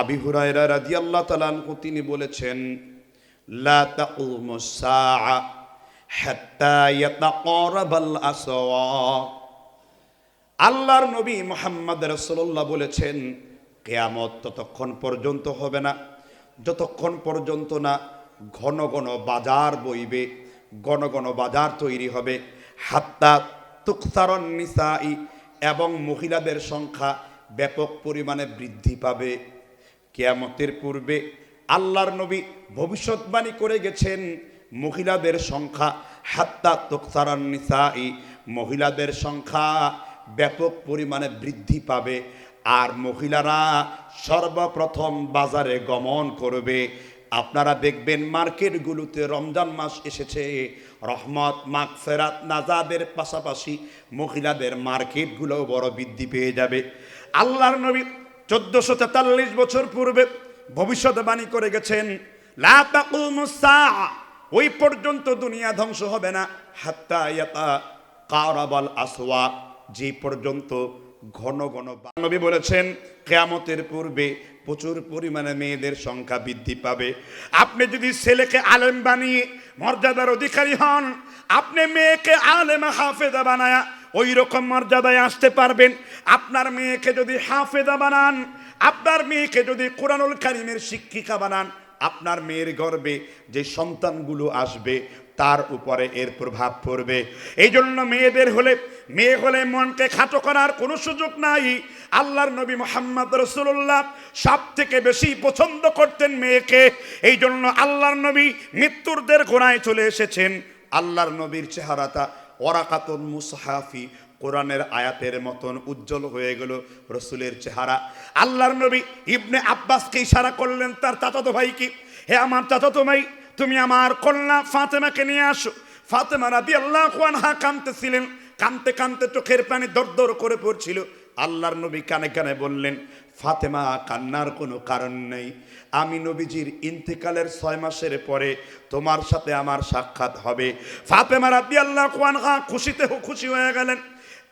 আবি হুরায়রা রাদিয়াল্লাহু তাআলা আনহু তিনি বলেছেন আল্লাহর নবী মোহাম্মদ রসুল্লাহ বলেছেন, কেয়ামত ততক্ষণ পর্যন্ত হবে না, যতক্ষণ পর্যন্ত না ঘন ঘন বাজার বইবে, ঘন ঘন বাজার তৈরি হবে। হাত্তা তুকসারন নিসাই এবং মহিলাদের সংখ্যা ব্যাপক পরিমাণে বৃদ্ধি পাবে। কেয়ামতের পূর্বে আল্লাহর নবী ভবিষ্যৎবাণী করে গেছেন, মহিলাদের সংখ্যা হাত্তা তুকসারন নিসাই, মহিলাদের সংখ্যা ব্যাপক পরিমাণে বৃদ্ধি পাবে আর মহিলারা সর্বপ্রথম বাজারে গমন করবে। আপনারা দেখবেন মার্কেটগুলোতে রমজান মাস এসেছে, রহমত, মাগফেরাত, নাজাদের পাশাপাশি মহিলাদের মার্কেটগুলোও বড় বৃদ্ধি পেয়ে যাবে। আল্লাহর নবী চোদ্দশো তেতাল্লিশ বছর পূর্বে ভবিষ্যৎবাণী করে গেছেন। ওই পর্যন্ত দুনিয়া ধ্বংস হবে না কারাবাল আসওয়া, যে পর্যন্ত ঘন ঘন নবী বলেছেন, কেয়ামতের পূর্বে প্রচুর পরিমাণে মেয়েদের সংখ্যা বৃদ্ধি পাবে আপনি যদি ছেলেকে আলেম বানিয়ে মর্যাদার অধিকারী হন, আপনি মেয়েকে আলেম হাফেজা বানায়া ওই রকম মর্যাদায় আসতে পারবেন। আপনার মেয়েকে যদি হাফেদা বানান, আপনার মেয়েকে যদি কোরআনুল কারিমের শিক্ষিকা বানান, আপনার মেয়ের গর্বে যে সন্তানগুলো আসবে, তার উপরে এর প্রভাব পড়বে। এই জন্য মেয়েদের হলে, মেয়ে হলে মনকে খাটো করার কোনো সুযোগ নাই। আল্লাহর নবী মোহাম্মদ রসুল্লাহ সব থেকে বেশি পছন্দ করতেন মেয়েকে। এই জন্য আল্লাহর নবী মৃত্যুরদের গোড়ায় চলে এসেছেন। আল্লাহর নবীর চেহারাটা ওরাকাতুন মুসাহাফি, কোরআনের আয়াতের মতন উজ্জ্বল হয়ে গেল রসুলের চেহারা। আল্লাহর নবী ইবনে আব্বাসকে ইশারা করলেন, তার চাচাতো ভাই কি? হে আমার চাচাতো ভাই, তুমি আমার কন্যা ফাতেমাকে নিয়ে আসো। ফাতেমা রাদি আল্লাহ হা কাঁদতেছিলেন কানতে কানতে চোখের পানি দর দর করে পড়ছিল। আল্লাহর নবী কানে কানে বললেন ফাতেমা কান্নার কোনো কারণ নেই। আমি নবীজির ইন্তেকালের ছয় মাসের পরে তোমার সাথে আমার সাক্ষাৎ হবে। ফাতেমা রাদি আল্লাহ হা খুশিতে খুশি হয়ে গেলেন।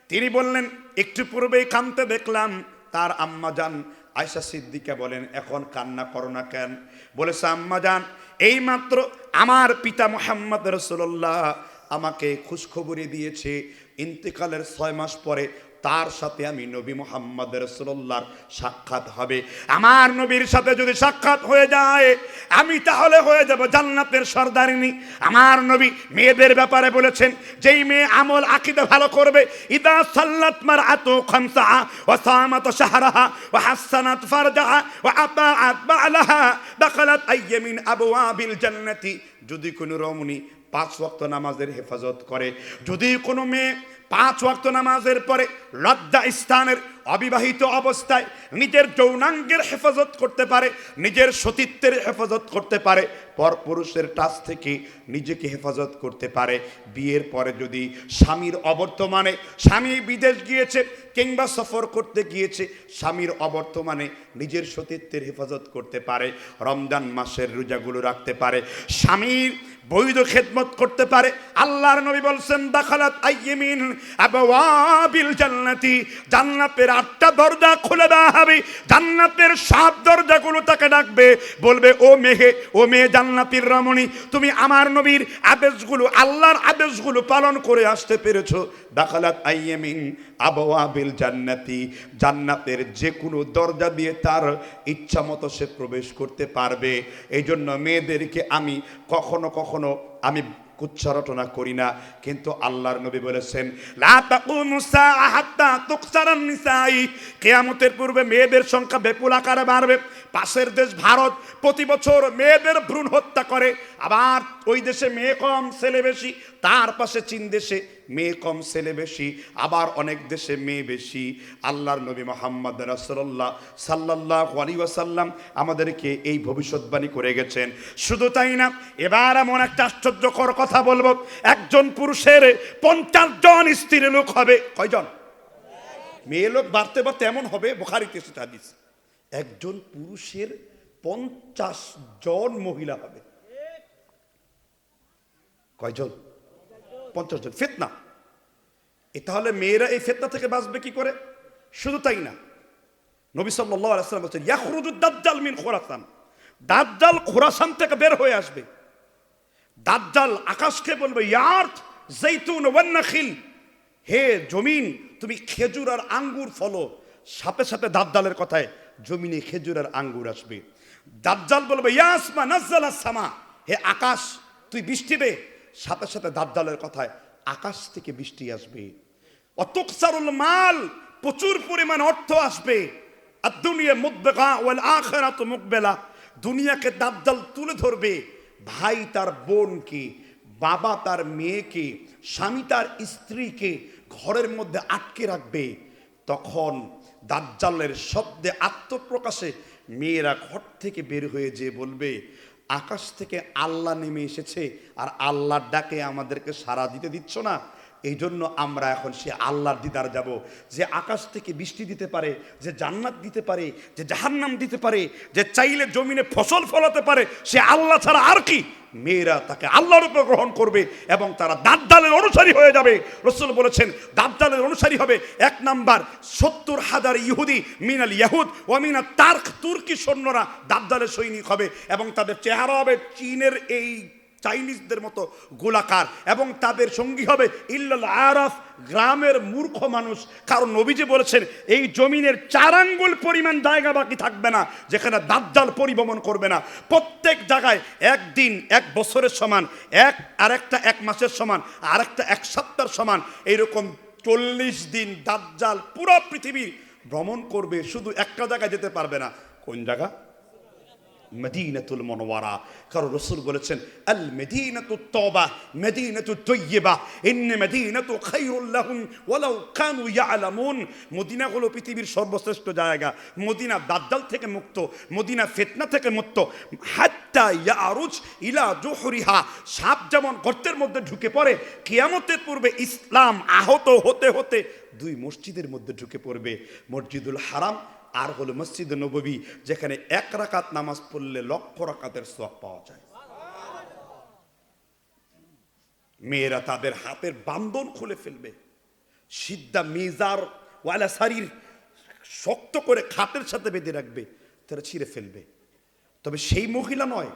তিনি বললেন, একটু পূর্বেই কানতে দেখলাম। তার আম্মা যান আয়সা সিদ্দিকা বলেন, এখন কান্না করো না কেন? বলেছে, আম্মা যান, এই মাত্র আমার পিতা মোহাম্মদ রসুল্লাহ আমাকে খুশখবরি দিয়েছে। ইন্তেকালের ছয় মাস পরে তার সাথে আমি নবী মোহাম্মদ রসুল্লাহর সাক্ষাৎ হবে। আমার নবীর সাথে যদি সাক্ষাৎ হয়ে যায়, আমি তাহলে হয়ে যাব জান্নাতের সর্দারিনী। আমার নবী মেয়েদের ব্যাপারে বলেছেন, যেই মেয়ে আমল আকিদে ভালো করবে, ইদা সাল্লাত মার আতো খামসা ও সামাত শাহরাহা ও হাসানাত ফারজাহা ও আতাআত বালাহা দাখালাত আইয়ামিন আবিল জান্নাতি। যদি কোনো রমণী পাঁচ ওয়াক্ত নামাজের হেফাজত করে, যদি কোনো মেয়ে পাঁচ ওয়াক্ত নামাজের পরে লজ্জা স্থানের অবিবাহিত অবস্থায় নিজের যৌনাঙ্গের হেফাজত করতে পারে, নিজের সতীত্বের হেফাজত করতে পারে, পর পুরুষের টাচ থেকে নিজেকে হেফাজত করতে পারে। বিয়ের পরে যদি স্বামীর অবর্তমানে স্বামী বিদেশ গিয়েছে কিংবা সফর করতে গিয়েছে, স্বামীর অবর্তমানে নিজের সতীত্বের হেফাজত করতে পারে, রমজান মাসের রোজাগুলো রাখতে পারে। স্বামীর বৈধ খেদমত করতে পারে। আল্লাহর নবী বলছেন, দাখালাত আইয়িমিন আবওয়াবিল জান্নাতি। জান্নাতের আটটা দরজা খুলে দেওয়া হবে। জান্নাতের সব দরজাগুলো তাকে ডাকবে, বলবে, ও মেহে ও মেয়ে জান্নাতির রমণী, তুমি আমার নবীর আদেশগুলো, আল্লাহর আদেশগুলো পালন করে আসতে পেরেছ। দাখালাত আইয়িমিন আবওয়াবিল জান্নাতি, জান্নাতের যে কোনো দরজা দিয়ে তার ইচ্ছা মতো সে প্রবেশ করতে পারবে। এই জন্য মেয়েদেরকে আমি কখনো কখনো আমি কুচ্ছারটনা করি না। কিন্তু আল্লাহর নবী বলেছেন কিয়ামতের পূর্বে মেয়েদের সংখ্যা বিপুল আকারে বাড়বে। পাশের দেশ ভারত প্রতি বছর মেয়েদের ভ্রূণ হত্যা করে। আবার ওই দেশে মেয়ে কম, ছেলে বেশি। তার পাশে চীন দেশে মেয়ে কম, ছেলে বেশি। আবার অনেক দেশে মেয়ে বেশি। আল্লাহর নবী মোহাম্মদ রাসূলুল্লাহ সাল্লাল্লাহু আলাইহি ওয়াসাল্লাম আমাদেরকে এই ভবিষ্যৎবাণী করে গেছেন। শুধু তাই না, এবার এমন একটা আশ্চর্যকর কথা বলব। একজন পুরুষের পঞ্চাশ জন স্ত্রী লোক হবে। কয়জন? মেয়ে লোক বাড়তে বাড়তে এমন হবে, বোখারিতে সেটা হাদিস। একজন পুরুষের পঞ্চাশ জন মহিলা হবে। কয়জন? পঞ্চাশ জন। ফেতনা। এ তাহলে মেয়েরা এই ফেতনা থেকে বাঁচবে কি করে? শুধু তাই না। নবী সাল্লাম বলছেন, ইয়াখরুজু দাজ্জাল মিন খোরাসান। দাজ্জাল খোরাসান থেকে বের হয়ে আসবে। দাজ্জাল আকাশকে বলবে, ইয়ার্থ জৈতুন ওয়ান নাখিল। হে জমিন, তুমি খেজুর আর আঙ্গুর ফলো। সাথে সাথে দাজ্জালের কথায় জমিনে খেজুর আর আঙ্গুর আসবে। দাজ্জাল বলবে, ইয়াসমা নাজ্জাল সামা। হে আকাশ, তুই বৃষ্টি দে। সাথে সাথে দাজ্জালের কথায় আকাশ থেকে বৃষ্টি আসবে। অতকসারুল মাল, প্রচুর পরিমাণ অর্থ আসবে। আর দুনিয়া মুকবেকা ওয়াল আখিরাত মুকবেলা। দুনিয়াকে দাজ্জাল তুলে ধরবে। ভাই তার বোনকে, বাবা তার মেয়েকে, স্বামী তার স্ত্রীকে ঘরের মধ্যে আটকে রাখবে। তখন দাজ্জালের শব্দে আত্মপ্রকাশে মেয়েরা ঘর থেকে বের হয়ে যে বলবে, আকাশ থেকে আল্লাহ নেমে এসেছে, আর আল্লাহর ডাকে আমাদেরকে সারা দিতে দিচ্ছ না? এই জন্য আমরা এখন সে আল্লাহর দিদার যাব। যে আকাশ থেকে বৃষ্টি দিতে পারে, যে জান্নাত দিতে পারে, যে জাহান্নাম দিতে পারে, যে চাইলে জমিনে ফসল ফলাতে পারে, সে আল্লাহ ছাড়া আর কি? মেয়েরা তাকে আল্লাহর উপর গ্রহণ করবে এবং তারা দাদ্দালের অনুসারী হয়ে যাবে। রসুল বলেছেন দাদ্দালের অনুসারী হবে। এক নাম্বার, সত্তর হাজার ইহুদি, মিনাল ইয়াহুদ ও মিনা তার্ক, তুর্কি সৈন্যরা দাদ্দালের সৈনিক হবে এবং তাদের চেহারা হবে চীনের এই চাইনিজদের মতো গোলাকার এবং তাদের সঙ্গী হবে ইল্লাল আরাফ গ্রামের মূর্খ মানুষ। কারণ নবীজি বলেছেন, এই জমিনের চার আঙ্গুল পরিমাণ জায়গা বাকি থাকবে না, যেখানে দাজ্জাল পরিভ্রমণ করবে না। প্রত্যেক জায়গায় একদিন, এক বছরের সমান, এক আরেকটা এক মাসের সমান আরেকটা এক সপ্তাহের সমান। এইরকম চল্লিশ দিন দাজ্জাল পুরো পৃথিবী ভ্রমণ করবে, শুধু একটা জায়গায় যেতে পারবে না। কোন জায়গা? মদিনাতুল মনোয়ারা কারণ রসুল বলেছেন, আল ওয়ালাউ কানু ইয়ালামুন। মদিনা হলো পৃথিবীর সর্বশ্রেষ্ঠ জায়গা। মদিনা দাজ্জাল থেকে মুক্ত, মদিনা ফিতনা থেকে মুক্ত। হাত্তা ইয়ারুজ ইলা জুহরিহা। সাপ যেমন গর্তের মধ্যে ঢুকে পড়ে, কিয়ামতের পূর্বে ইসলাম আহত হতে হতে দুই মসজিদের মধ্যে ঢুকে পড়বে। মসজিদুল হারাম আর হলো মসজিদ নববী, যেখানে এক রাকাত নামাজ পড়লে লক্ষ রাকাতের সব পাওয়া যায়। মেয়েরা তাদের হাতের বান্ধন খুলে ফেলবে। সিদ্ধা মেজার ওয়ালা শাড়ির শক্ত করে খাটের সাথে বেঁধে রাখবে, তারা ছিঁড়ে ফেলবে। তবে সেই মহিলা নয়,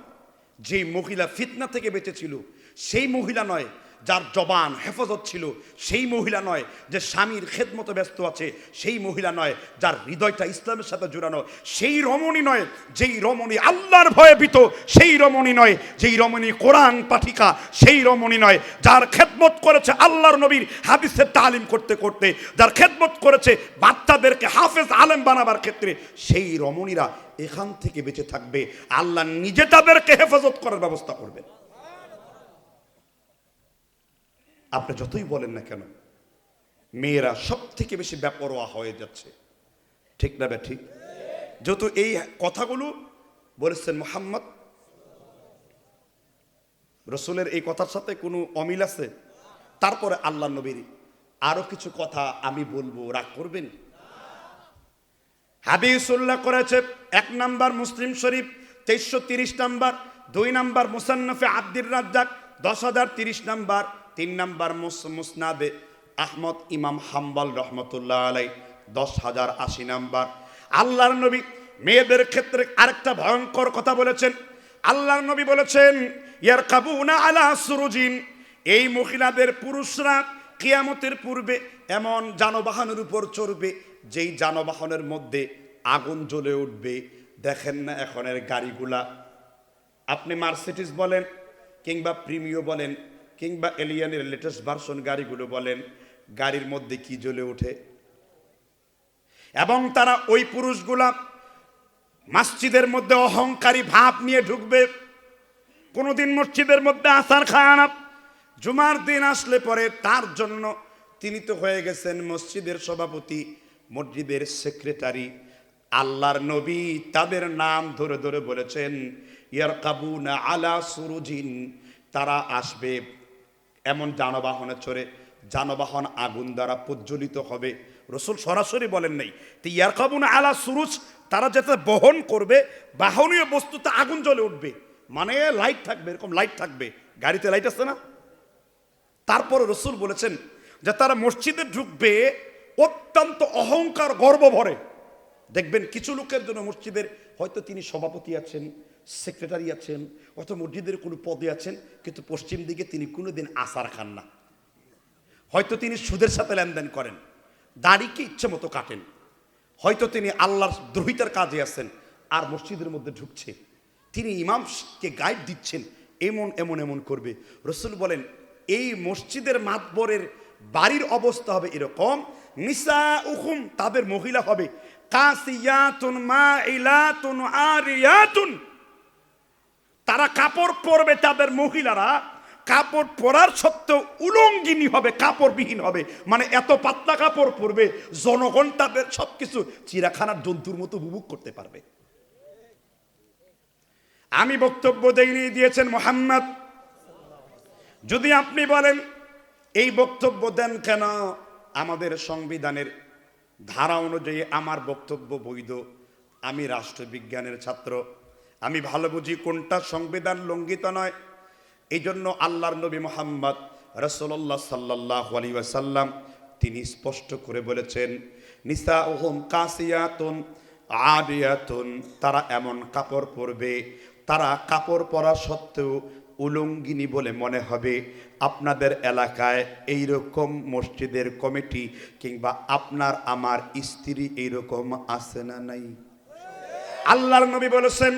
যেই মহিলা ফিতনা থেকে বেঁচেছিল সেই মহিলা নয় যার জবান হেফাজত ছিল, সেই মহিলা নয় যে স্বামীর খেদমতো ব্যস্ত আছে, সেই মহিলা নয় যার হৃদয়টা ইসলামের সাথে জুড়ানো, সেই রমণী নয় যেই রমণী আল্লাহর ভয়ে ভীত, সেই রমণী নয় যেই রমণী কোরআন পাঠিকা, সেই রমণী নয় যার খেদমত করেছে আল্লাহর নবীর হাদিসের তালিম করতে করতে, যার খেদমত করেছে বাচ্চাদেরকে হাফেজ আলেম বানাবার ক্ষেত্রে, সেই রমণীরা এখান থেকে বেঁচে থাকবে। আল্লাহ নিজে তাদেরকে হেফাজত করার ব্যবস্থা করবেন। আপনি যতই বলেন না কেন, মেয়েরা সব থেকে বেশি ব্যাপরোয়া হয়ে যাচ্ছে। ঠিক না বে ঠিক? যত এই কথাগুলো বলেছেন মোহাম্মদ, রসুলের এই কথার সাথে কোনো অমিল আছে? তারপরে আল্লাহ নবীর আরও কিছু কথা আমি বলব, রাগ করবেন? উল্লেখ করেছে, এক নাম্বার মুসলিম শরীফ তেইশশো তিরিশ নাম্বার, দুই নাম্বার মুসান্নফে আব্দুর রাজ্জাক, দশ হাজার তিরিশ নাম্বার তিন নাম্বার মুস- মুসনাদে আহমদ ইমাম হাম্বাল রহমতুল্লাহ আলাই দশ হাজার আশি নাম্বার। আল্লাহর নবী মেয়েদের ক্ষেত্রে আরেকটা ভয়ঙ্কর কথা বলেছেন। আল্লাহর নবী বলেছেন ইয়ার কাবুনা আলা সুরুজিন, এই মহিলাদের পুরুষরা কিয়ামতের পূর্বে এমন যানবাহনের উপর চড়বে, যেই যানবাহনের মধ্যে আগুন জ্বলে উঠবে। দেখেন না এখনের গাড়িগুলা। আপনি মার্সিডিস বলেন কিংবা প্রিমিও বলেন কিংবা এলিয়ানের লেটেস্ট ভার্সন গাড়িগুলো বলেন, গাড়ির মধ্যে কি জ্বলে ওঠে? এবং তারা ওই পুরুষগুলা মসজিদের মধ্যে অহংকারী ভাব নিয়ে ঢুকবে। কোনোদিন মসজিদের মধ্যে আসার খায় না জুমার দিন আসলে পরে তার জন্য তিনি তো হয়ে গেছেন মসজিদের সভাপতি, মসজিদের সেক্রেটারি। আল্লাহর নবী তাদের নাম ধরে ধরে বলেছেন ইয়ার কাবুনা আলা সুরুজিন, তারা আসবে এমন যানবাহনে চড়ে, যানবাহন আগুন দ্বারা প্রজ্বলিত হবে। রসুল সরাসরি বলেন নাই, তো ইয়ার কাবুনা আলা সুরুজ তারা যাতে বহন করবে, বাহনীয় বস্তুতে আগুন জ্বলে উঠবে। মানে লাইট থাকবে, এরকম লাইট থাকবে। গাড়িতে লাইট আছে না? তারপরে রসুল বলেছেন যে তারা মসজিদে ঢুকবে, অত্যন্ত অহংকার, গর্ব ভরে। দেখবেন কিছু লোকের জন্য মসজিদের হয়তো তিনি সভাপতি আছেন সেক্রেটারি আছেন, অথবা মসজিদের কোনো পদে আছেন, কিন্তু পশ্চিম দিকে তিনি কোনোদিন আসার খান না। হয়তো তিনি সুদের সাথে লেনদেন করেন, দাড়িকে ইচ্ছে মতো কাটেন। হয়তো তিনি আল্লাহর দ্রোহিতার কাজে আছেন আর মসজিদের মধ্যে ঢুকছে। তিনি ইমামকে গাইড দিচ্ছেন, এমন এমন এমন করবে। রসুল বলেন, এই মসজিদের মাতবরের বাড়ির অবস্থা হবে এরকম নিসা উহুম তাদের মহিলা হবে, কাসিয়াতুন মা ইলাতুন আরিয়াতুন। তারা কাপড় পরবে তাদের মহিলারা, কাপড় পরার সত্ত্বেও উলঙ্গিনী হবে, কাপড়বিহীন হবে। মানে এত পাতলা কাপড় পরবে, জনগণ তাদের সবকিছু চিরাখানার জন্তুর মতো উপভোগ করতে পারবে। আমি বক্তব্য দেইনি, দিয়েছেন মোহাম্মদ। যদি আপনি বলেন, এই বক্তব্য দেন কেন? আমাদের সংবিধানের ধারা অনুযায়ী আমার বক্তব্য বৈধ। আমি রাষ্ট্রবিজ্ঞানের ছাত্র। আমি ভালো বুঝি কোনটা সংবিধান লঙ্ঘিত নয়। এই জন্য আল্লাহর নবী মোহাম্মদ রসল্লাহ সাল্লাহ আলী ওয়াসাল্লাম তিনি স্পষ্ট করে বলেছেন নিসা ওহম কাসিয়াতুন আদিয়াতুন তারা এমন কাপড় পরবে, তারা কাপড় পরা সত্ত্বেও উলঙ্গিনী বলে মনে হবে। আপনাদের এলাকায় এই রকম মসজিদের কমিটি কিংবা আপনার আমার স্ত্রী এইরকম আছে না নাই? আল্লাহর নবী বলেছেন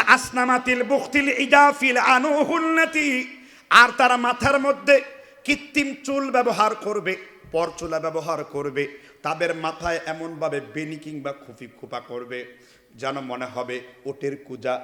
আসনামাতিল বুখতিল ইদাফিল আনুহুন্নতি আর তারা মাথার মধ্যে কৃত্রিম চুল ব্যবহার করবে, পরচুলা ব্যবহার করবে, তাদের মাথায় এমনভাবে বেনি কিংবা খুফি খোপা করবে, যেন মনে হবে ওটের কুজা,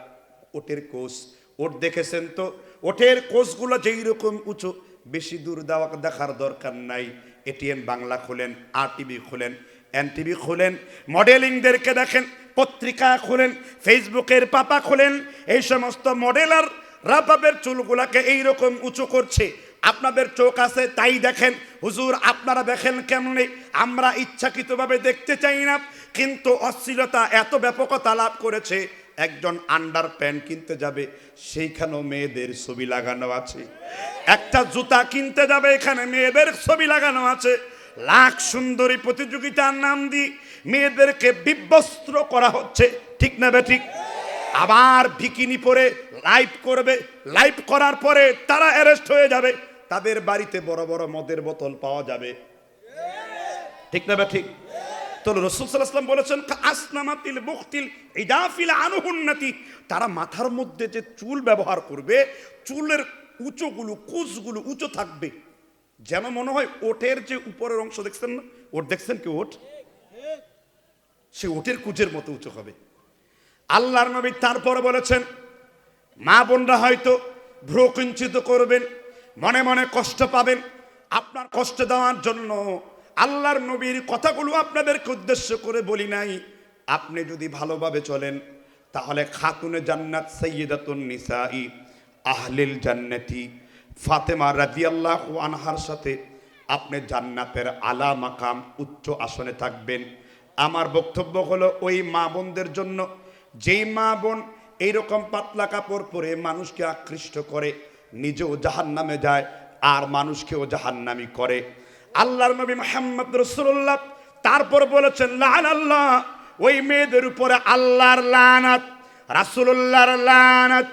ওটের কোষ। ওট দেখেছেন তো? ওটের কোষগুলো যেই রকম উঁচু, বেশি দূর দেওয়া দেখার দরকার নাই। এটিএন বাংলা খোলেন, আর টিভি খোলেন এনটিভি খোলেন, মডেলিংদেরকে দেখেন পত্রিকা খোলেন, ফেসবুকের পাপা খোলেন, এই সমস্ত মডেলার রাবাবের চুলগুলাকে এইরকম উঁচু করছে। আপনাদের চোখ আছে, তাই দেখেন। হুজুর, আপনারা দেখেন কেমনে? আমরা ইচ্ছাকৃতভাবে দেখতে চাই না, কিন্তু অশ্লীলতা এত ব্যাপকতা লাভ করেছে। একজন আন্ডার প্যান্ট কিনতে যাবে, সেইখানেও মেয়েদের ছবি লাগানো আছে। একটা জুতা কিনতে যাবে, এখানে মেয়েদের ছবি লাগানো আছে। লাখ সুন্দরী প্রতিযোগিতার নাম দিয়ে মেয়েদেরকে বিব্যস্ত্র করা হচ্ছে। ঠিক না বে আবার ভিকিনি পরে লাইভ করবে। লাইভ করার পরে তারা অ্যারেস্ট হয়ে যাবে। তাদের বাড়িতে বড় বড় মদের বোতল পাওয়া যাবে। ঠিক না বে তো রসুল সাল্লাম বলেছেন আসনামাতিল মুক্তিল ইদাফিল আনুহুন্নতি। তারা মাথার মধ্যে যে চুল ব্যবহার করবে, চুলের উঁচুগুলো, কুচগুলো উঁচু থাকবে। যেন মনে হয় ওটের যে উপরের অংশ, দেখছেন না? ওট দেখছেন কি ওট? সে ওটের কুচের মতো উঁচু হবে। আল্লাহর নবী তারপরে বলেছেন, মা বোনরা হয়তো ভ্রু কিঞ্চিত করবেন, মনে মনে কষ্ট পাবেন, আপনার কষ্ট দেওয়ার জন্য আল্লাহর নবীর কথাগুলো আপনাদেরকে উদ্দেশ্য করে বলি নাই। আপনি যদি ভালোভাবে চলেন, তাহলে খাতুনে জান্নাত সৈয়দাতুন নিসাই, আহলিল জান্নাতি। ফাতেমা রাদিয়াল্লাহু আনহার সাথে আপনি জান্নাতের আলা মাকাম উচ্চ আসনে থাকবেন। আমার বক্তব্য হলো ওই মা বোনদের জন্য। যেই মা বোন এইরকম পাতলা কাপড় পরে মানুষকে আকৃষ্ট করে, নিজেও জাহান নামে যায়, আর মানুষকেও জাহান্নামি করে। আল্লাহর নবী মোহাম্মদ রসুল্লাহ তারপর বলেছেন, লান আল্লাহ। ওই মেয়েদের উপরে আল্লাহর লানাত রাসুল্লাহর লানাত,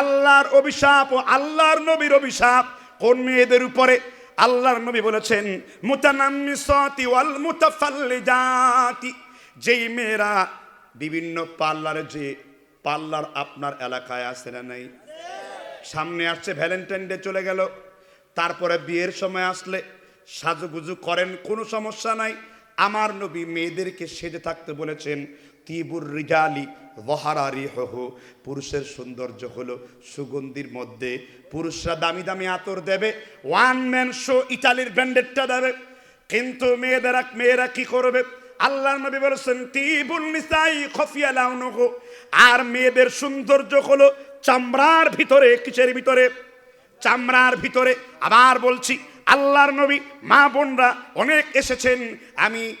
আল্লাহর অভিশাপ ও আল্লাহর নবীর অভিশাপ কোন মেয়েদের উপরে? আল্লাহর নবী বলেছেন, মুতানাম্মিসাতি ওয়াল মুতাফাল্লিজাতি। যেই মেয়েরা বিভিন্ন পার্লারে যে পার্লার আপনার এলাকায় আছে না নাই, সামনে আসছে ভ্যালেন্টাইন ডে চলে গেল, তারপরে বিয়ের সময় আসলে সাজুগুজু করেন, কোনো সমস্যা নাই। আমার নবী মেয়েদেরকে সেজে থাকতে বলেছেন, তিবুর রিজালি বহারারি হহ পুরুষের সৌন্দর্য হলো সুগন্ধির মধ্যে। পুরুষরা দামি দামি আতর দেবে ওয়ান ম্যান শো ইটালির ব্র্যান্ডেডটা দেবে। কিন্তু মেয়েদেরা, মেয়েরা কি করবে? আল্লাহ নবী বলেছেন তিবুল নিসাই খফিয়া লাউনহু। আর মেয়েদের সৌন্দর্য হলো চামড়ার ভিতরে, কিসের ভিতরে? চামড়ার ভিতরে। আবার বলছি, আল্লাহর নবী, মা বোনরা অনেক এসেছেন। আমি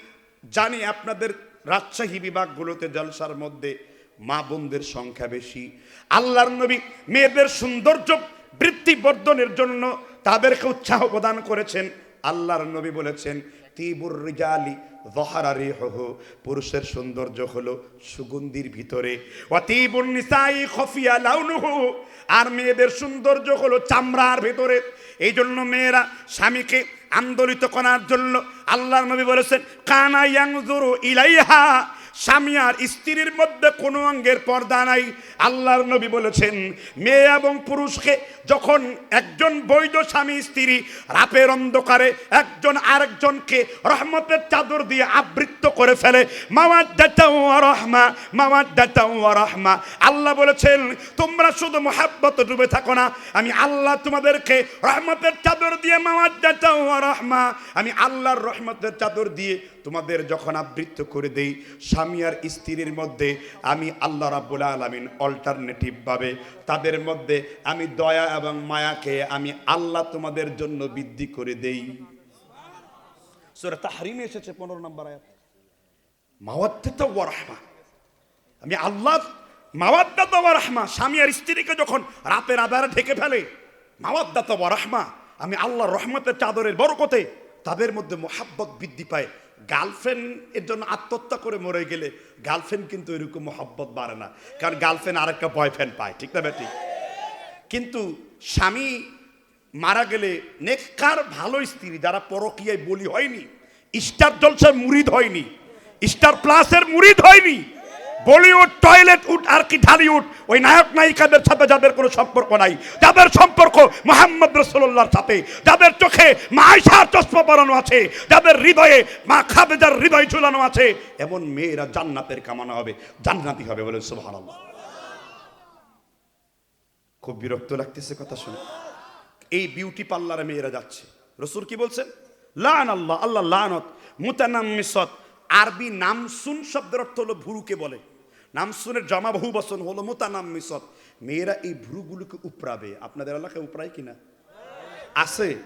জানি আপনাদের রাজশাহী বিভাগগুলোতে জলসার মধ্যে মা বোনদের সংখ্যা বেশি। আল্লাহর নবী মেয়েদের সৌন্দর্য বৃত্তি বর্ধনের জন্য তাদেরকে উৎসাহ প্রদান করেছেন। আল্লাহর নবী বলেছেন, তিবুর রিজালি জহারারি হহ পুরুষের সৌন্দর্য হলো সুগন্ধির ভিতরে। অতিবুর নিসাই খফিয়া লাউনুহু। আর মেয়েদের সৌন্দর্য হলো চামড়ার ভিতরে। এই জন্য মেয়েরা স্বামীকে আন্দোলিত করার জন্য আল্লাহর নবী বলেছেন, কানা ইলাইহা। স্বামী আর স্ত্রীর মধ্যে কোনো অঙ্গের পর্দা নাই। আল্লাহর নবী বলেছেন, মেয়ে এবং পুরুষকে যখন একজন বৈধ স্বামী, স্ত্রী রাতের অন্ধকারে একজন আরেকজনকে রহমতের চাদর দিয়ে আবৃত্ত করে ফেলে রহমা রহমা। আল্লাহ বলেছেন, তোমরা শুধু মোহাব্বত ডুবে থাকো না। আমি আল্লাহ তোমাদেরকে রহমতের চাদর দিয়ে মামার মাওয়াজ্জাতাও ওয়া রহমা, আমি আল্লাহর রহমতের চাদর দিয়ে তোমাদের যখন আবৃত্ত করে দেই, স্বামী আর স্ত্রীর মধ্যে আমি আল্লাহ রাব্বুল আলামিন অল্টারনেটিভ ভাবে তাদের মধ্যে আমি দয়া এবং মায়াকে আমি আল্লাহ তোমাদের জন্য বৃদ্ধি করে দেই। সূরা এসেছে 15 নম্বর আয়াত। রাহমা। আমি আল্লাহ মাওয়াদ্দাত ওয়া রাহমা। স্বামী আর স্ত্রীকে যখন রাতের আধারে ঢেকে ফেলে মাওয়াদ্দাত ওয়া রাহমা। আমি আল্লাহর রহমতের চাদরের বরকতে তাদের মধ্যে মোহাব্বত বৃদ্ধি পায়। গার্লফ্রেন্ড এর জন্য আত্মহত্যা করে মরে গেলে গার্লফ্রেন্ড কিন্তু এরকম মহব্বত বাড়ে না। কারণ গার্লফ্রেন্ড আরেকটা বয়ফ্রেন্ড পায়, ঠিক না ব্যাটি কিন্তু স্বামী মারা গেলে নেককার, ভালো স্ত্রী যারা পরকিয়ায় বলি হয়নি, স্টার জলসায় মুরিদ হয়নি, স্টার প্লাসের মুরিদ হয়নি বলিউড, টয়লেট উড আর কি ঢালিউড, ওই নায়ক নায়িকাদের সাথে যাদের কোনো সম্পর্ক নাই, যাদের সম্পর্ক মোহাম্মদ রসুল্লাহর সাথে, যাদের চোখে মা চশমা পরানো আছে, যাদের হৃদয়ে মা খাবেজার হৃদয় ঝুলানো আছে, এমন মেয়েরা জান্নাতের কামানো হবে, জান্নাতি হবে বলে সুবহানাল্লাহ। খুব বিরক্ত লাগতেছে কথা শুনে। এই বিউটি পার্লারে মেয়েরা যাচ্ছে। রসুল কি বলছেন? লান আল্লাহ আল্লাহ লানত, মুতানাম্মিসত, আরবি নামসুন শব্দের অর্থ হলো ভুরুকে বলে। নামসুনের জমা বহু বচন হলো মুতানাম্মিসত মেয়েরা এই ভ্রুগুলোকে উপরাবে আপনাদের এলাকায় উপরায় কিনা? আছে।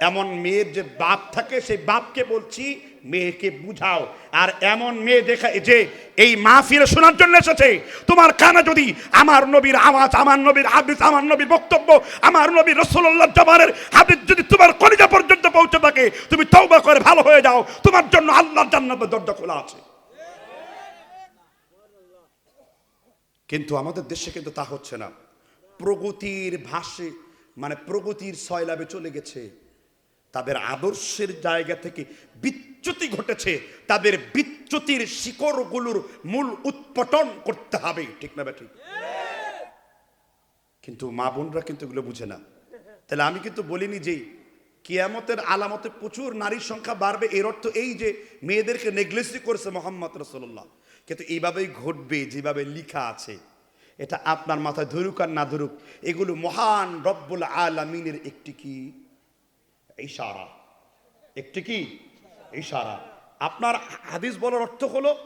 এমন মেয়ের যে বাপ থাকে, সেই বাপকে বলছি, মেয়েকে বুঝাও। আর এমন মেয়ে দেখা যে, এই মাহফিলে শোনার জন্য এসেছে। তোমার কানে যদি আমার নবীর আওয়াজ, আমার নবীর হাদিস, আমার নবীর বক্তব্য, আমার নবীর রসুল্লাহ জবানের হাদিস যদি তোমার কলিজা পর্যন্ত পৌঁছে থাকে, তুমি তওবা করে ভালো হয়ে যাও। তোমার জন্য আল্লাহর জান্নাতের দরজা খোলা আছে। কিন্তু আমাদের দেশে কিন্তু তা হচ্ছে না। প্রগতির ভাষে মানে প্রগতির সয়লাবে চলে গেছে। তাদের আদর্শের জায়গা থেকে বিচ্যুতি ঘটেছে। তাদের বিচ্যুতির শিকড়গুলোর মূল উৎপটন করতে হবে। ঠিক না ঠিক কিন্তু মা বোনরা কিন্তু এগুলো বুঝে না। তাহলে আমি কিন্তু বলিনি যে কিয়ামতের আলামতে প্রচুর নারীর সংখ্যা বাড়বে। এর অর্থ এই যে মেয়েদেরকে নেগলেসি করেছে মোহাম্মদ রসল্লাহ কিন্তু এইভাবেই ঘটবে, যেভাবে লিখা আছে। এটা আপনার মাথায় ধরুক আর না ধরুক, এগুলো মহান রব্বুল আলামিনের একটি কি? ইশারা। একটি কি? ইশারা। আপনার হাদিস বলার অর্থ হলো,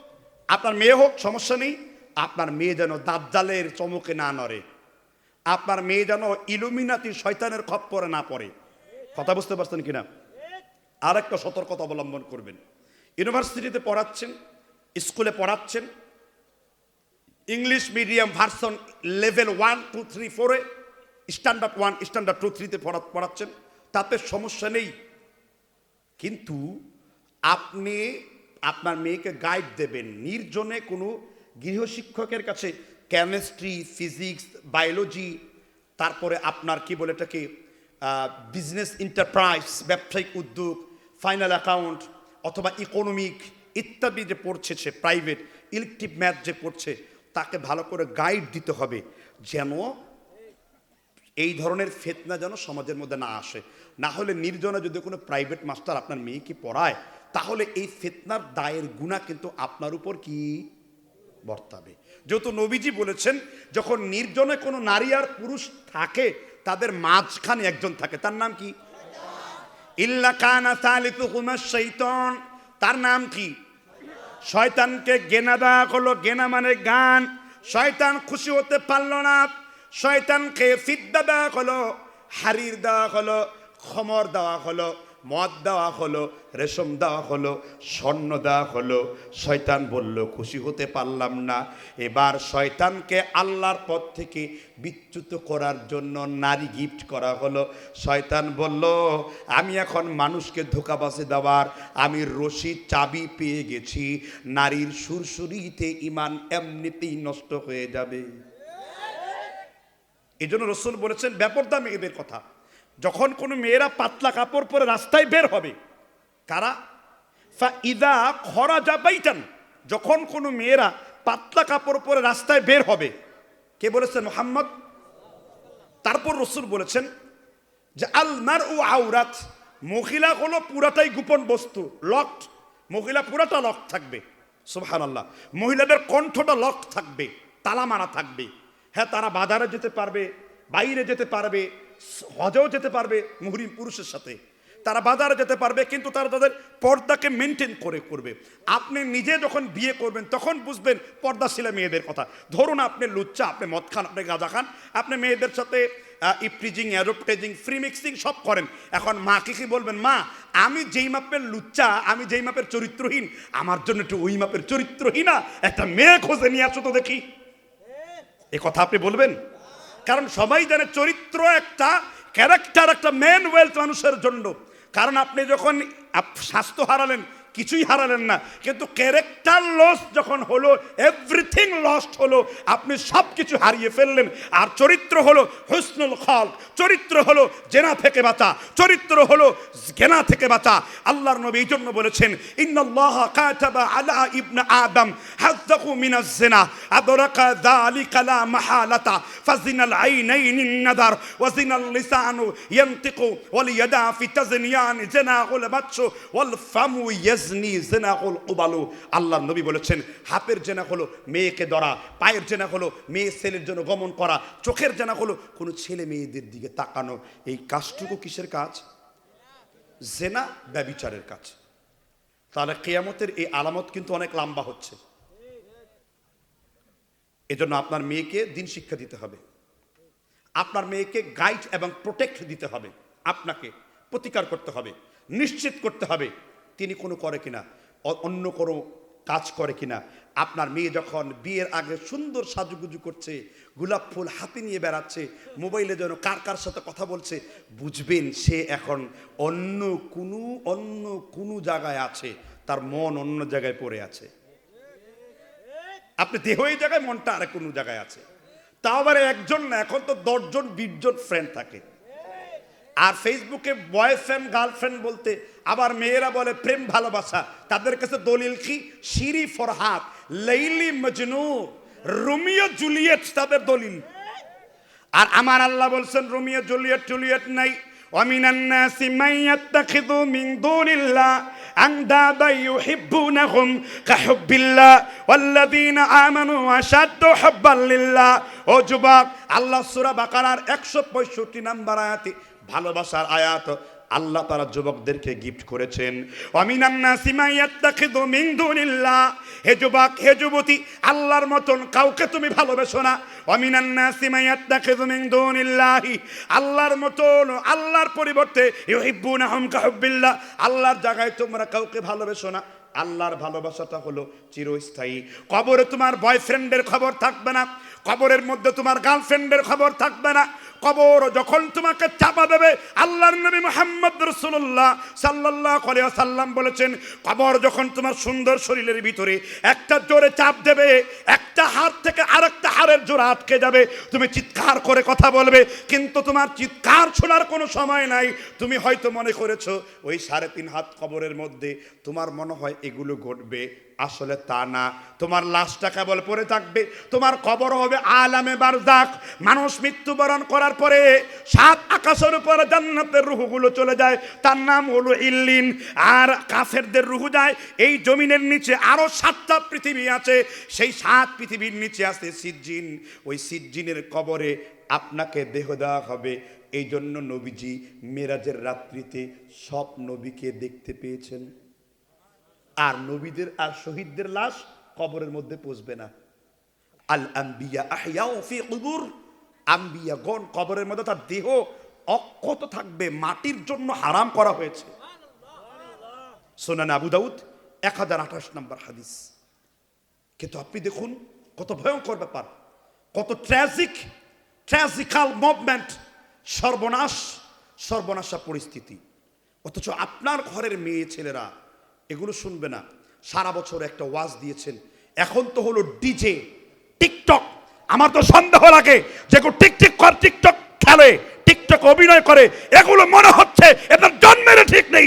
আপনার মেয়ে হোক, সমস্যা নেই, আপনার মেয়ে যেন দাজ্জালের চমকে না নড়ে। আপনার মেয়ে যেন ইলুমিনাতি শয়তানের খপ্পরে না পড়ে। কথা বুঝতে পারছেন কিনা? আর একটা সতর্কতা অবলম্বন করবেন। ইউনিভার্সিটিতে পড়াচ্ছেন স্কুলে পড়াচ্ছেন। English medium version level one two three ফোরে স্ট্যান্ডার্ড ওয়ান স্ট্যান্ডার্ড টু থ্রিতে পড়াচ্ছেন। তাতে সমস্যা নেই। কিন্তু আপনি, আপনার মেয়েকে গাইড দেবেন। নির্জনে কোনো গৃহশিক্ষকের কাছে কেমিস্ট্রি ফিজিক্স বায়োলজি তারপরে আপনার কি বলে এটাকে বিজনেস এন্টারপ্রাইজ ব্যবসায়িক উদ্যোগ ফাইনাল অ্যাকাউন্ট অথবা ইকোনমিক ইত্যাদি যে পড়ছে সে প্রাইভেট ইলেকট্রিক ম্যাথ যে পড়ছে, তাকে ভালো করে গাইড দিতে হবে যেন এই ধরনের ফেতনা যেন সমাজের মধ্যে না আসে। না হলে নির্জনে যদি কোনো প্রাইভেট মাস্টার আপনার মেয়েকে পড়ায়, তাহলে এই ফেতনার দায়ের গুণা কিন্তু আপনার উপর কি বর্তাবে। যেহেতু নবীজি বলেছেন, যখন নির্জনে কোনো নারী আর পুরুষ থাকে, তাদের মাঝখানে একজন থাকে, তার নাম কি? ইল্লা কানা হুমাস শৈতন। তার নাম কি? শয়তানকে গেনা দেওয়া হলো গেনা মানে গান। শয়তান খুশি হতে পারল না। শয়তানকে ফিদ্দা দেওয়া হলো, হারির দেওয়া হলো, খমর দেওয়া হলো। মদ দেওয়া হলো, রেশম দেওয়া হলো, স্বর্ণ দেওয়া হলো। শয়তান বলল, খুশি হতে পারলাম না। এবার শয়তানকে আল্লাহর পথ থেকে বিচ্যুত করার জন্য নারী গিফট করা হলো। শয়তান বলল, আমি এখন মানুষকে ধোকাবাসে দেওয়ার, আমি রশিদ চাবি পেয়ে গেছি। নারীর সুরসুরিতে ইমান এমনিতেই নষ্ট হয়ে যাবে। এই জন্য রসুল বলেছেন ব্যাপারদা মেয়েদের কথা। যখন কোনো মেয়েরা পাতলা কাপড় পরে রাস্তায় বের হবে, কারা? ফা ইদা খরা যাবাইটান যখন কোনো মেয়েরা পাতলা কাপড় পরে রাস্তায় বের হবে, কে বলেছেন মোহাম্মদ? তারপর রসুল বলেছেন যে আলমার ও আউরাত মহিলা হলো পুরাটাই গোপন বস্তু লকড মহিলা পুরাটা লক থাকবে সুবহান আল্লাহ মহিলাদের কণ্ঠটা লক থাকবে, তালা মারা থাকবে। হ্যাঁ তারা বাজারে যেতে পারবে বাইরে যেতে পারবে, হজেও যেতে পারবে মুহরিম পুরুষের সাথে। তারা বাজারে যেতে পারবে, কিন্তু তারা তাদের পর্দাকে মেনটেন করে করবে। আপনি নিজে যখন বিয়ে করবেন, তখন বুঝবেন পর্দা পর্দাশীলা মেয়েদের কথা। ধরুন আপনি লুচ্চা, আপনি মদ খান, আপনি গাঁজা খান, আপনি মেয়েদের সাথে ইপ্রিজিং অ্যারোপ্টেজিং ফ্রি মিক্সিং সব করেন। এখন মাকে কি বলবেন, মা, আমি যেই মাপের লুচ্চা, আমি যেই মাপের চরিত্রহীন, আমার জন্য একটু ওই মাপের চরিত্রহীনা, একটা মেয়ে খোঁজে নিয়ে আসো তো দেখি। এ কথা আপনি বলবেন? কারণ সবাই জানে চরিত্র একটা ক্যারেক্টার একটা মেন ওয়েলথ মানুষের জন্য। কারণ আপনি যখন স্বাস্থ্য হারালেন কিছুই হারালেন না। কিন্তু ক্যারেক্টার লস যখন হলো এভরিথিং লস্ট হলো, আপনি সব কিছু হারিয়ে ফেললেন। আর চরিত্র হলো হুসনুল খল চরিত্র হলো জেনা থেকে বাঁচা। চরিত্র হলো গেনা থেকে বাঁচা। আল্লাহর নবী এই জন্য বলেছেন, ইন্নাল্লাহ কাতাবা আলা ইবনে আদম হাজ্জাকু মিনাজ জিনা। আদরাকা যালিকা লা মাহালাতা। ফাজিনাল আইনাইন নাদার। ওয়া জিনাল লিসানু ইয়ানতিকু। ওয়াল ফি তাজনিয়ান জিনাহুল বাতশু ওয়াল ফামু ইয়াজনি জিনাহুল কুবালু আল্লাহর নবী বলেছেন, হাতের জেনা হলো মেয়েকে ধরা, পায়ের জেনা হলো মেয়ে ছেলের জন্য গমন করা, চোখের জেনা হলো কোনো ছেলে মেয়েদের দিকে তাকানো, এই কাজটুকু কিসের কাজ? জেনা ব্যবিচারের কাজ। তাহলে কেয়ামতের এই আলামত কিন্তু অনেক লম্বা হচ্ছে। এজন্য আপনার মেয়েকে দিন শিক্ষা দিতে হবে। আপনার মেয়েকে গাইড এবং প্রোটেক্ট দিতে হবে। আপনাকে প্রতিকার করতে হবে, নিশ্চিত করতে হবে। তিনি কোনো করে কিনা অন্য কোনো কাজ করে কিনা। আপনার মেয়ে যখন বিয়ের আগে সুন্দর সাজুগুজু করছে, গোলাপ ফুল হাতে নিয়ে বেড়াচ্ছে, মোবাইলে যেন কার কার সাথে কথা বলছে, বুঝবেন সে এখন অন্য কোনো অন্য কোনো জায়গায় আছে, তার মন অন্য জায়গায় পড়ে আছে। আপনি দেহ এই জায়গায়, মনটা আর কোনো জায়গায় আছে। তা আবার একজন না, এখন তো দশজন, বিশজন ফ্রেন্ড থাকে। আর ফেসবুকে বয়ফ্রেন্ড গার্লফ্রেন্ড বলতে আবার মেয়েরা বলে প্রেম ভালোবাসা তাদের কাছে দলিল কি Siri Farhad Laili Majnu Romeo Juliet তাদের দলিল আর আমার আল্লাহ বলছেন রোমিও জুলিয়েট জুলিয়েট নাই ومن الناس من يتخذ من دون الله أندادا يحبونهم كحب الله والذين آمنوا أشد حبا لله ও যুবক আল্লাহ সূরা বাকারার 165 নাম্বার আয়াতে ভালোবাসার আয়াত আল্লাহ তারা যুবকদেরকে গিফট করেছেন। অমিনান নাসি মা ইয়াত্তাখিযু মিন দুনিল্লাহ। হে যুবক, হে যুবতী, আল্লাহর মতন কাউকে তুমি ভালোবেসো না। অমিনান নাসি মা ইয়াত্তাখিযু মিন দুনিল্লাহি। আল্লাহর মতন, আল্লাহর পরিবর্তে ইউহিব্বুনাহুম কাহুব্বিল্লাহ। আল্লাহর জায়গায় তোমরা কাউকে ভালোবেসো না। আল্লাহর ভালোবাসাটা হলো চিরস্থায়ী। কবরে তোমার বয়ফ্রেন্ডের খবর থাকবে না। কবরের মধ্যে তোমার গার্লফ্রেন্ডের খবর থাকবে না। কবর যখন তোমাকে চাপা দেবে, আল্লাহর নবী মোহাম্মদ রসুল্লাহ সাল্লাহ সাল্লাম বলেছেন, কবর যখন তোমার সুন্দর শরীরের ভিতরে একটা জোরে চাপ দেবে, একটা হাত থেকে আরেকটা হাড়ের জোরে আটকে যাবে, তুমি চিৎকার করে কথা বলবে, কিন্তু তোমার চিৎকার শোনার কোনো সময় নাই। তুমি হয়তো মনে করেছ, ওই সাড়ে তিন হাত কবরের মধ্যে তোমার মনে হয় এগুলো ঘটবে আসলে তা না। তোমার লাশটা কেবল পড়ে থাকবে, তোমার কবর হবে আলামে বারজাক মানুষ মৃত্যুবরণ করার পরে সাত আকাশের উপর জান্নাতের রুহগুলো চলে যায়। তার নাম হলো ইল্লিন। আর কাফেরদের রুহু যায়, এই জমিনের নিচে আরও সাতটা পৃথিবী আছে। সেই সাত পৃথিবীর নিচে আছে সিজ্জিন। ওই সিজ্জিনের কবরে আপনাকে দেহ দেওয়া হবে। এই জন্য নবীজি মেরাজের রাত্রিতে সব নবীকে দেখতে পেয়েছেন। আর নবীদের আর শহীদদের লাশ কবরের মধ্যে পৌঁছবে না। আল আম্বিয়া আহিয়াও ফি কুবুর আম্বিয়াগণ কবরের মধ্যে তার দেহ অক্ষত থাকবে, মাটির জন্য হারাম করা হয়েছে। সোনান আবু দাউদ, এক হাজার আঠাশ নম্বর হাদিস। কিন্তু আপনি দেখুন, কত ভয়ঙ্কর ব্যাপার, কত ট্র্যাজিক ট্র্যাজিক্যাল মুভমেন্ট সর্বনাশ, সর্বনাশা পরিস্থিতি। অথচ আপনার ঘরের মেয়ে ছেলেরা এগুলো শুনবে না। সারা বছর একটা ওয়াজ দিয়েছেন। এখন তো হলো ডিজে, টিকটক। আমার তো সন্দেহ লাগে যে কেউ টিকটিক কর, টিকটক খেলে, টিকটক অভিনয় করে। এগুলো মনে হচ্ছে এটা জন্মের ঠিক নেই।